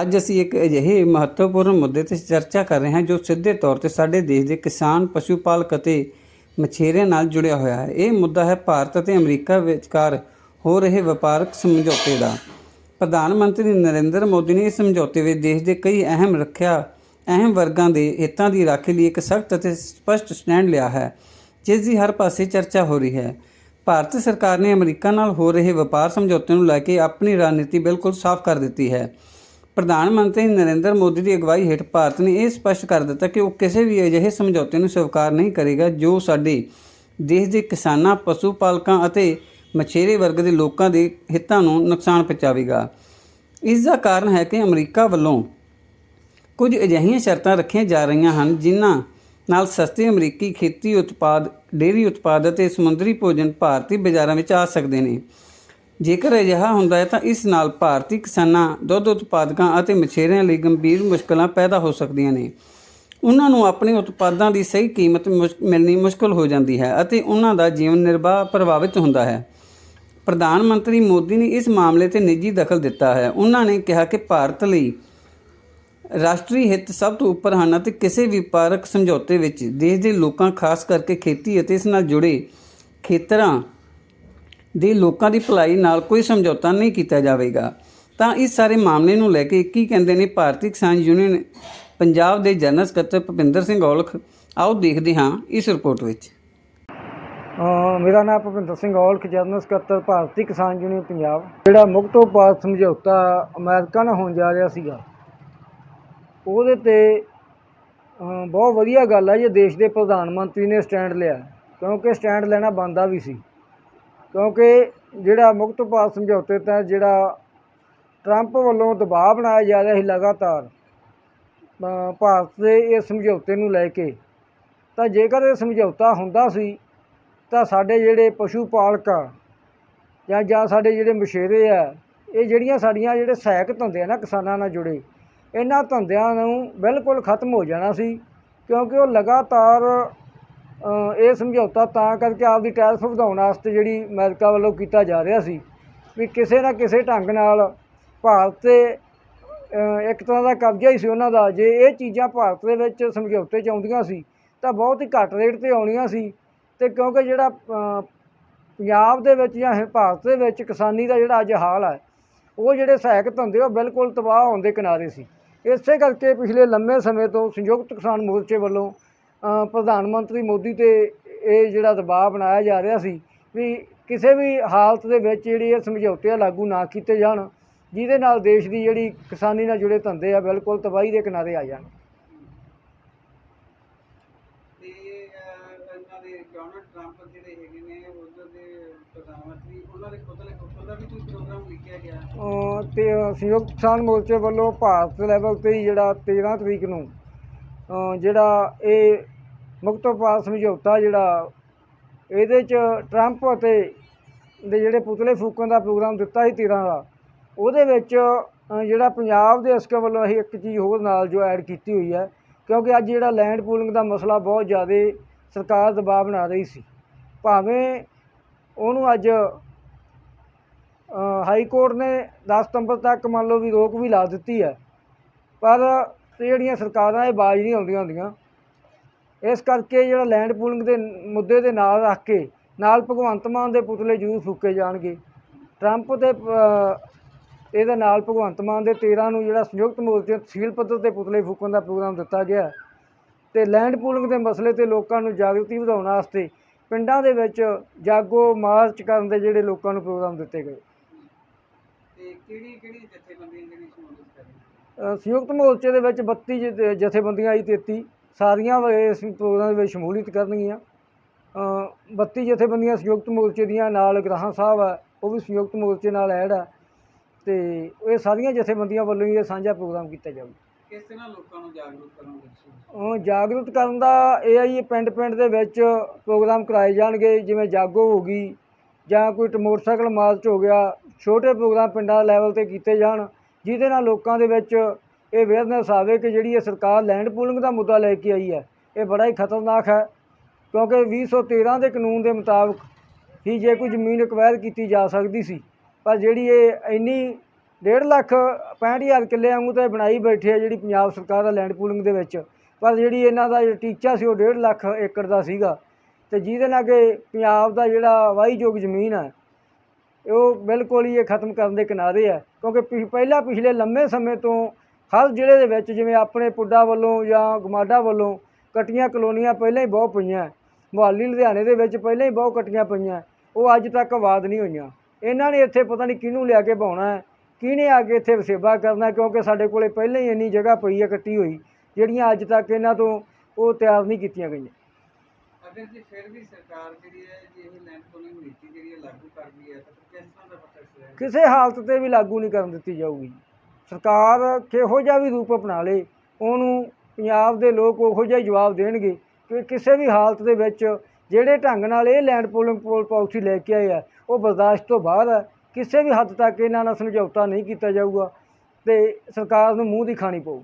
ਅੱਜ ਅਸੀਂ ਇੱਕ ਅਜਿਹੇ ਮਹੱਤਵਪੂਰਨ ਮੁੱਦੇ ਤੇ ਚਰਚਾ ਕਰ ਰਹੇ ਹਾਂ ਜੋ ਸਿੱਧੇ ਤੌਰ ਤੇ ਸਾਡੇ ਦੇਸ਼ ਦੇ ਕਿਸਾਨ ਪਸ਼ੂ ਪਾਲਕ ਅਤੇ ਮਛੇਰਿਆਂ ਨਾਲ ਜੁੜਿਆ ਹੋਇਆ ਹੈ। ਇਹ ਮੁੱਦਾ ਹੈ ਭਾਰਤ ਅਤੇ ਅਮਰੀਕਾ ਵਿਚਕਾਰ ਹੋ ਰਹੇ ਵਪਾਰਕ ਸਮਝੌਤੇ ਦਾ। ਪ੍ਰਧਾਨ ਮੰਤਰੀ ਨਰਿੰਦਰ ਮੋਦੀ ਨੇ ਇਸ ਸਮਝੌਤੇ ਵਿੱਚ ਦੇਸ਼ ਦੇ ਕਈ ਅਹਿਮ ਰੱਖਿਆ, ਅਹਿਮ ਵਰਗਾਂ ਦੇ ਹਿੱਤਾਂ ਦੀ ਰਾਖੀ ਲਈ ਇੱਕ ਸਖਤ ਅਤੇ ਸਪਸ਼ਟ ਸਟੈਂਡ ਲਿਆ ਹੈ, ਜਿਸ ਦੀ ਹਰ ਪਾਸੇ ਚਰਚਾ ਹੋ ਰਹੀ ਹੈ। ਭਾਰਤ ਸਰਕਾਰ ਨੇ ਅਮਰੀਕਾ ਨਾਲ ਹੋ ਰਹੇ ਵਪਾਰ ਸਮਝੌਤੇ ਨੂੰ ਲੈ ਕੇ ਆਪਣੀ ਰਣਨੀਤੀ ਬਿਲਕੁਲ ਸਾਫ਼ ਕਰ ਦਿੱਤੀ ਹੈ। ਪ੍ਰਧਾਨ ਮੰਤਰੀ ਨਰਿੰਦਰ ਮੋਦੀ ਦੀ ਅਗਵਾਈ ਹੇਠ ਭਾਰਤ ਨੇ ਇਹ ਸਪਸ਼ਟ ਕਰ ਦਿੱਤਾ ਕਿ ਉਹ ਕਿਸੇ ਵੀ ਅਜਿਹੇ ਸਮਝੌਤੇ ਨੂੰ ਸਵੀਕਾਰ ਨਹੀਂ ਕਰੇਗਾ ਜੋ ਸਾਡੇ ਦੇਸ਼ ਦੇ ਕਿਸਾਨਾਂ ਪਸ਼ੂ ਪਾਲਕਾਂ ਅਤੇ ਮਛੇਰੇ ਵਰਗ ਦੇ ਲੋਕਾਂ ਦੇ ਹਿੱਤਾਂ ਨੂੰ ਨੁਕਸਾਨ ਪਹੁੰਚਾਵੇਗਾ। ਇਸ ਦਾ ਕਾਰਨ ਹੈ ਕਿ ਅਮਰੀਕਾ ਵੱਲੋਂ ਕੁਝ ਅਜਿਹੀਆਂ ਸ਼ਰਤਾਂ ਰੱਖੀਆਂ ਜਾ ਰਹੀਆਂ ਹਨ, ਜਿਨ੍ਹਾਂ ਨਾਲ ਸਸਤੇ ਅਮਰੀਕੀ ਖੇਤੀ ਉਤਪਾਦ, ਡੇਅਰੀ ਉਤਪਾਦ ਅਤੇ ਸਮੁੰਦਰੀ ਭੋਜਨ ਭਾਰਤੀ ਬਾਜ਼ਾਰਾਂ ਵਿੱਚ ਆ ਸਕਦੇ ਨੇ। ਜੇਕਰ ਅਜਿਹਾ ਹੁੰਦਾ ਹੈ ਤਾਂ ਇਸ ਨਾਲ ਭਾਰਤੀ ਕਿਸਾਨਾਂ, ਦੁੱਧ ਉਤਪਾਦਕਾਂ ਅਤੇ ਮਛੇਰਿਆਂ ਲਈ ਗੰਭੀਰ ਮੁਸ਼ਕਲਾਂ ਪੈਦਾ ਹੋ ਸਕਦੀਆਂ ਨੇ। ਉਹਨਾਂ ਨੂੰ ਆਪਣੇ ਉਤਪਾਦਾਂ ਦੀ ਸਹੀ ਕੀਮਤ ਮੁਸ਼- ਮਿਲਣੀ ਮੁਸ਼ਕਲ ਹੋ ਜਾਂਦੀ ਹੈ ਅਤੇ ਉਹਨਾਂ ਦਾ ਜੀਵਨ ਨਿਰਵਾਹ ਪ੍ਰਭਾਵਿਤ ਹੁੰਦਾ ਹੈ। ਪ੍ਰਧਾਨ ਮੰਤਰੀ ਮੋਦੀ ਨੇ ਇਸ ਮਾਮਲੇ ਤੇ ਨਿੱਜੀ ਦਖਲ ਦਿੱਤਾ ਹੈ। ਉਹਨਾਂ ਨੇ ਕਿਹਾ ਕਿ ਭਾਰਤ ਲਈ ਰਾਸ਼ਟਰੀ ਹਿੱਤ ਸਭ ਤੋਂ ਉੱਪਰ ਹਨ ਅਤੇ ਕਿਸੇ ਵੀ ਵਪਾਰਕ ਸਮਝੌਤੇ ਵਿੱਚ ਦੇਸ਼ ਦੇ ਲੋਕਾਂ, ਖਾਸ ਕਰਕੇ ਖੇਤੀ ਅਤੇ ਇਸ ਨਾਲ ਜੁੜੇ ਖੇਤਰਾਂ ਦੇ ਲੋਕਾਂ ਦੀ ਭਲਾਈ ਨਾਲ ਕੋਈ ਸਮਝੌਤਾ ਨਹੀਂ ਕੀਤਾ ਜਾਵੇਗਾ। ਤਾਂ ਇਸ ਸਾਰੇ ਮਾਮਲੇ ਨੂੰ ਲੈ ਕੇ ਕੀ ਕਹਿੰਦੇ ਨੇ, ਭਾਰਤੀ ਕਿਸਾਨ ਯੂਨੀਅਨ ਪੰਜਾਬ ਦੇ ਜਨਰਲ ਸਕੱਤਰ ਭੁਪਿੰਦਰ ਸਿੰਘ ਔਲਖ। ਆਓ ਦੇਖਦੇ ਹਾਂ ਇਸ ਰਿਪੋਰਟ ਵਿੱਚ। ਮੇਰਾ ਨਾਮ ਭੁਪਿੰਦਰ ਸਿੰਘ ਔਲਖ, ਜਨਰਲ ਸਕੱਤਰ ਭਾਰਤੀ ਕਿਸਾਨ ਯੂਨੀਅਨ ਪੰਜਾਬ। ਜਿਹੜਾ ਮੁਕਤ ਉਪਾਦ ਸਮਝੌਤਾ ਅਮਰੀਕਾ ਨਾਲ ਹੋਣ ਜਾ ਰਿਹਾ ਸੀਗਾ, ਉਹਦੇ ਤੇ ਬਹੁਤ ਵਧੀਆ ਗੱਲ ਹੈ ਜੇ ਦੇਸ਼ ਦੇ ਪ੍ਰਧਾਨ ਮੰਤਰੀ ਨੇ ਸਟੈਂਡ ਲਿਆ, ਕਿਉਂਕਿ ਸਟੈਂਡ ਲੈਣਾ ਬਣਦਾ ਵੀ ਸੀ। ਕਿਉਂਕਿ ਜਿਹੜਾ ਮੁਕਤ ਵਪਾਰ ਸਮਝੌਤੇ ਤਹਿਤ ਜਿਹੜਾ ਟਰੰਪ ਵੱਲੋਂ ਦਬਾਅ ਬਣਾਇਆ ਜਾ ਰਿਹਾ ਸੀ ਲਗਾਤਾਰ ਭਾਰਤ ਦੇ ਇਸ ਸਮਝੌਤੇ ਨੂੰ ਲੈ ਕੇ, ਤਾਂ ਜੇਕਰ ਇਹ ਸਮਝੌਤਾ ਹੁੰਦਾ ਸੀ, ਤਾਂ ਸਾਡੇ ਜਿਹੜੇ ਪਸ਼ੂ ਪਾਲਕ ਆ, ਜਾਂ ਜਾਂ ਸਾਡੇ ਜਿਹੜੇ ਮਛੇਰੇ ਆ, ਇਹ ਜਿਹੜੀਆਂ ਸਾਡੀਆਂ ਜਿਹੜੇ ਸਹਾਇਕ ਧੰਦੇ ਆ ਨਾ ਕਿਸਾਨਾਂ ਨਾਲ ਜੁੜੇ, ਇਹਨਾਂ ਧੰਦਿਆਂ ਨੂੰ ਬਿਲਕੁਲ ਖਤਮ ਹੋ ਜਾਣਾ ਸੀ, ਕਿਉਂਕਿ ਉਹ ਲਗਾਤਾਰ ਇਹ ਸਮਝੌਤਾ ਤਾਂ ਕਰਕੇ ਆਪਦੀ ਟੈਰਿਫ ਵਧਾਉਣ ਵਾਸਤੇ ਜਿਹੜੀ ਅਮਰੀਕਾ ਵੱਲੋਂ ਕੀਤਾ ਜਾ ਰਿਹਾ ਸੀ ਵੀ ਕਿਸੇ ਨਾ ਕਿਸੇ ਢੰਗ ਨਾਲ ਭਾਰਤ ਤੇ ਇੱਕ ਤਰ੍ਹਾਂ ਦਾ ਕਬਜ਼ਾ ਹੀ ਸੀ ਉਹਨਾਂ ਦਾ। ਜੇ ਇਹ ਚੀਜ਼ਾਂ ਭਾਰਤ ਦੇ ਵਿੱਚ ਸਮਝੌਤੇ 'ਚ ਆਉਂਦੀਆਂ ਸੀ, ਤਾਂ ਬਹੁਤ ਹੀ ਘੱਟ ਰੇਟ ਤੇ ਆਉਣੀਆਂ ਸੀ ਤੇ ਕਿਉਂਕਿ ਜਿਹੜਾ ਪੰਜਾਬ ਦੇ ਵਿੱਚ ਜਾਂ ਭਾਰਤ ਦੇ ਵਿੱਚ ਕਿਸਾਨੀ ਦਾ ਜਿਹੜਾ ਅੱਜ ਹਾਲ ਹੈ, ਉਹ ਜਿਹੜੇ ਸਹਾਇਕ ਧੰਦੇ ਉਹ ਬਿਲਕੁਲ ਤਬਾਹ ਹੋਣ ਦੇ ਕਿਨਾਰੇ ਸੀ। ਇਸੇ ਕਰਕੇ ਪਿਛਲੇ ਲੰਮੇ ਸਮੇਂ ਤੋਂ ਸੰਯੁਕਤ ਕਿਸਾਨ ਮੋਰਚੇ ਵੱਲੋਂ ਪ੍ਰਧਾਨ ਮੰਤਰੀ ਮੋਦੀ ਤੇ ਇਹ ਜਿਹੜਾ ਦਬਾਅ ਬਣਾਇਆ ਜਾ ਰਿਹਾ ਸੀ ਵੀ ਕਿਸੇ ਵੀ ਹਾਲਤ ਦੇ ਵਿੱਚ ਜਿਹੜੀ ਇਹ ਸਮਝੌਤੇ ਆ ਲਾਗੂ ਨਾ ਕੀਤੇ ਜਾਣ ਜਿਹਦੇ ਨਾਲ ਦੇਸ਼ ਦੀ ਜਿਹੜੀ ਕਿਸਾਨੀ ਨਾਲ ਜੁੜੇ ਧੰਦੇ ਆ ਬਿਲਕੁਲ ਤਬਾਹੀ ਦੇ ਕਿਨਾਰੇ ਆ ਜਾਣ। ਡੋਨਲਡ ਟਰੰਪ ਜਿਹੜੇ ਹੈਗੇ ਨੇ ਉਧਰ ਦੇ ਪ੍ਰਧਾਨ ਮੰਤਰੀ ਉਹਨਾਂ ਦੇ ਪੁਤਲੇ ਪੁੱਤਰ ਦਾ ਵੀ ਕੋਈ ਪ੍ਰੋਗਰਾਮ ਲਿਖਿਆ ਗਿਆ? ਅ, ਤੇ ਸੰਯੁਕਤ ਕਿਸਾਨ ਮੋਰਚੇ ਵੱਲੋਂ ਭਾਰਤ ਲੈਵਲ ਤੇ ਜਿਹੜਾ 13 ਤਰੀਕ ਨੂੰ ਜਿਹੜਾ ਇਹ ਮੁਕਤ ਵਪਾਰ ਸਮਝੌਤਾ ਜਿਹੜਾ, ਇਹਦੇ ਚ ਟਰੰਪ ਅਤੇ ਦੇ ਜਿਹੜੇ ਪੁਤਲੇ ਫੂਕਣ ਦਾ ਪ੍ਰੋਗਰਾਮ ਦਿੱਤਾ ਸੀ 13 ਦਾ, ਉਹਦੇ ਵਿੱਚ ਜਿਹੜਾ ਪੰਜਾਬ ਦੇ ਅਸਕਰ ਵੱਲੋਂ ਅਸੀਂ ਇੱਕ ਚੀਜ਼ ਹੋਰ ਨਾਲ ਜੋ ਐਡ ਕੀਤੀ ਹੋਈ ਹੈ, ਕਿਉਂਕਿ ਅੱਜ ਜਿਹੜਾ ਲੈਂਡ ਪੂਲਿੰਗ ਦਾ ਮਸਲਾ ਬਹੁਤ ਜ਼ਿਆਦਾ ਸਰਕਾਰ ਦਬਾਅ ਬਣਾ ਰਹੀ ਸੀ। ਭਾਵੇਂ ਉਹਨੂੰ ਅੱਜ ਹਾਈ ਕੋਰਟ ਨੇ 10 ਸਤੰਬਰ ਤੱਕ ਮੰਨ ਲਓ ਵੀ ਰੋਕ ਵੀ ਲਾ ਦਿੱਤੀ ਹੈ, ਪਰ ਤੇ ਜਿਹੜੀਆਂ ਸਰਕਾਰਾਂ ਇਹ ਬਾਜ਼ ਨਹੀਂ ਆਉਂਦੀਆਂ ਹੁੰਦੀਆਂ। ਇਸ ਕਰਕੇ ਜਿਹੜਾ ਲੈਂਡ ਪੂਲਿੰਗ ਦੇ ਮੁੱਦੇ ਦੇ ਨਾਲ ਰੱਖ ਕੇ, ਨਾਲ ਭਗਵੰਤ ਮਾਨ ਦੇ ਪੁਤਲੇ ਜ਼ਰੂਰ ਫੂਕੇ ਜਾਣਗੇ। ਟਰੰਪ ਦੇ ਇਹਦੇ ਨਾਲ ਭਗਵੰਤ ਮਾਨ ਦੇ 13 ਨੂੰ ਜਿਹੜਾ ਸੰਯੁਕਤ ਮੋਰਚੇ ਤਹਿਸੀਲ ਪੱਧਰ ਤੇ ਪੁਤਲੇ ਫੂਕਣ ਦਾ ਪ੍ਰੋਗਰਾਮ ਦਿੱਤਾ ਗਿਆ ਤੇ ਲੈਂਡ ਪੂਲਿੰਗ ਦੇ ਮਸਲੇ ਤੇ ਲੋਕਾਂ ਨੂੰ ਜਾਗਰਤੀ ਵਧਾਉਣ ਵਾਸਤੇ ਪਿੰਡਾਂ ਦੇ ਵਿੱਚ ਜਾਗੋ ਮਾਰਚ ਕਰਨ ਦੇ ਜਿਹੜੇ ਲੋਕਾਂ ਨੂੰ ਪ੍ਰੋਗਰਾਮ ਦਿੱਤੇ ਗਏ। ਤੇ ਕਿਹੜੀ ਕਿਹੜੀ ਜਥੇਬੰਦੀਆਂ ਜਿਹੜੀ ਸ਼ਮੂਲੀਅਤ ਸੰਯੁਕਤ ਮੋਰਚੇ ਦੇ ਵਿੱਚ 32 ਜਥੇ- ਜਥੇਬੰਦੀਆਂ ਆਈ 33 ਸਾਰੀਆਂ ਇਸ ਪ੍ਰੋਗਰਾਮ ਦੇ ਵਿੱਚ ਸ਼ਮੂਲੀਅਤ ਕਰਨਗੀਆਂ। ਅ, 32 ਜਥੇਬੰਦੀਆਂ ਸੰਯੁਕਤ ਮੋਰਚੇ ਦੀਆਂ ਨਾਲ ਗ੍ਰਾਹਾਂ ਸਾਹਿਬ ਆ ਉਹ ਵੀ ਸੰਯੁਕਤ ਮੋਰਚੇ ਨਾਲ ਐਡ ਆ ਤੇ ਇਹ ਸਾਰੀਆਂ ਜਥੇਬੰਦੀਆਂ ਵੱਲੋਂ ਹੀ ਇਹ ਸਾਂਝਾ ਪ੍ਰੋਗਰਾਮ ਕੀਤਾ ਜਾਊਗਾ ਕਿਸ ਤਰ੍ਹਾਂ ਲੋਕਾਂ ਨੂੰ ਜਾਗਰੂਕ ਅ, ਜਾਗਰੂਕ ਕਰਨ ਦਾ ਇਹ ਆ ਜੀ ਪਿੰਡ ਪਿੰਡ ਦੇ ਵਿੱਚ ਪ੍ਰੋਗਰਾਮ ਕਰਾਏ ਜਾਣਗੇ ਜਿਵੇਂ ਜਾਗੋ ਹੋ ਗਈ ਜਾਂ ਕੋਈ ਟ- ਮੋਟਰਸਾਈਕਲ ਮਾਰਚ ਹੋ ਗਿਆ ਛੋਟੇ ਪ੍ਰੋਗਰਾਮ ਪਿੰਡਾਂ ਲੈਵਲ ਤੇ ਕੀਤੇ ਜਾਣ। ਜਿਹਦੇ ਨਾਲ ਲੋਕਾਂ ਦੇ ਵਿੱਚ ਇਹ ਅਵੇਅਰਨੈਸ ਆਵੇ ਕਿ ਜਿਹੜੀ ਇਹ ਸਰਕਾਰ ਲੈਂਡ ਪੂਲਿੰਗ ਦਾ ਮੁੱਦਾ ਲੈ ਕੇ ਆਈ ਹੈ, ਇਹ ਬੜਾ ਹੀ ਖਤਰਨਾਕ ਹੈ। ਕਿਉਂਕਿ 2013 ਦੇ ਕਾਨੂੰਨ ਦੇ ਮੁਤਾਬਕ ਹੀ ਜੇ ਕੋਈ ਜ਼ਮੀਨ ਐਕਵਾਇਰ ਕੀਤੀ ਜਾ ਸਕਦੀ ਸੀ, ਪਰ ਜਿਹੜੀ ਇਹ ਇੰਨੀ ਡੇਢ ਲੱਖ 65000 ਕਿੱਲੇ ਵਾਂਗੂ ਤਾਂ ਇਹ ਬਣਾਈ ਬੈਠੇ ਆ ਜਿਹੜੀ ਪੰਜਾਬ ਸਰਕਾਰ ਦਾ ਲੈਂਡ ਪੂਲਿੰਗ ਦੇ ਵਿੱਚ। ਪਰ ਜਿਹੜੀ ਇਹਨਾਂ ਦਾ ਟੀਚਾ ਸੀ, ਉਹ ਡੇਢ ਲੱਖ ਏਕੜ ਦਾ ਸੀਗਾ। ਤੇ ਜਿਹਦੇ ਨਾਲ ਕਿ ਪੰਜਾਬ ਦਾ ਜਿਹੜਾ ਵਾਹੀਯੋਗ ਜ਼ਮੀਨ ਹੈ ਉਹ ਬਿਲਕੁਲ ਹੀ ਇਹ ਖਤਮ ਕਰਨ ਦੇ ਕਿਨਾਰੇ ਹੈ ਕਿਉਂਕਿ ਪਿਛ- ਪਹਿਲਾਂ ਪਿਛਲੇ ਲੰਮੇ ਸਮੇਂ ਤੋਂ ਹਰ ਜ਼ਿਲ੍ਹੇ ਦੇ ਵਿੱਚ ਜਿਵੇਂ ਆਪਣੇ ਪੁੱਡਾ ਵੱਲੋਂ ਜਾਂ ਗਮਾਡਾ ਵੱਲੋਂ ਕੱਟੀਆਂ ਕਲੋਨੀਆਂ ਪਹਿਲਾਂ ਹੀ ਬਹੁਤ ਪਈਆਂ। ਮੁਹਾਲੀ, ਲੁਧਿਆਣੇ ਦੇ ਵਿੱਚ ਪਹਿਲਾਂ ਹੀ ਬਹੁਤ ਕੱਟੀਆਂ ਪਈਆਂ। ਉਹ ਅੱਜ ਤੱਕ ਆਬਾਦ ਨਹੀਂ ਹੋਈਆਂ। ਇਹਨਾਂ ਨੇ ਇੱਥੇ ਪਤਾ ਨਹੀਂ ਕਿਹਨੂੰ ਲਿਆ ਕੇ ਪਾਉਣਾ ਕਿਹਨੇ ਆ ਕੇ ਇੱਥੇ ਵਸੇਬਾ ਕਰਨਾ ਕਿਉਂਕਿ ਸਾਡੇ ਕੋਲੇ ਪਹਿਲਾਂ ਹੀ ਇੰਨੀ ਜਗ੍ਹਾ ਪਈ ਹੈ, ਕੱਟੀ ਹੋਈ, ਜਿਹੜੀਆਂ ਅੱਜ ਤੱਕ ਇਹਨਾਂ ਤੋਂ ਉਹ ਤਿਆਰ ਨਹੀਂ ਕੀਤੀਆਂ ਗਈਆਂ। ਅਗਰ ਜੇ ਫਿਰ ਵੀ ਸਰਕਾਰ ਜਿਹੜੀ ਹੈ ਜੇ, ਇਹ ਲੈਂਡ ਪੂਲਿੰਗ ਨੀਤੀ ਜਿਹੜੀ ਹੈ ਲਾਗੂ ਕਰਦੀ ਹੈ, ਤਾਂ ਫਿਰ ਕਿਸ ਤਰ੍ਹਾਂ ਦਾ ਪ੍ਰੋਸੈਸ ਹੈ ਕਿਸੇ ਹਾਲਤ ਤੇ ਵੀ ਲਾਗੂ ਨਹੀਂ ਕਰਨ ਦਿੱਤੀ ਜਾਊਗੀ। ਸਰਕਾਰ ਕਿਹੋ ਜਿਹਾ ਵੀ ਰੂਪ ਅਪਣਾ ਲੇ, ਉਹਨੂੰ ਪੰਜਾਬ ਦੇ ਲੋਕ ਉਹੋ ਜਿਹਾ ਹੀ ਜਵਾਬ ਦੇਣਗੇ ਕਿ ਕਿਸੇ ਵੀ ਹਾਲਤ ਦੇ ਵਿੱਚ ਜਿਹੜੇ ਢੰਗ ਨਾਲ ਇਹ ਲੈਂਡ ਪੋਲਿੰਗ ਪਾਲਿਸੀ ਲੈ ਕੇ ਆਏ ਆ, ਉਹ ਬਰਦਾਸ਼ਤ ਤੋਂ ਬਾਹਰ ਹੈ ਕਿਸੇ ਵੀ ਹੱਦ ਤੱਕ ਇਹਨਾਂ ਨਾਲ ਸਮਝੌਤਾ ਨਹੀਂ ਕੀਤਾ ਜਾਊਗਾ ਤੇ ਸਰਕਾਰ ਨੂੰ ਮੂੰਹ ਦੀ ਖਾਣੀ ਪਊ।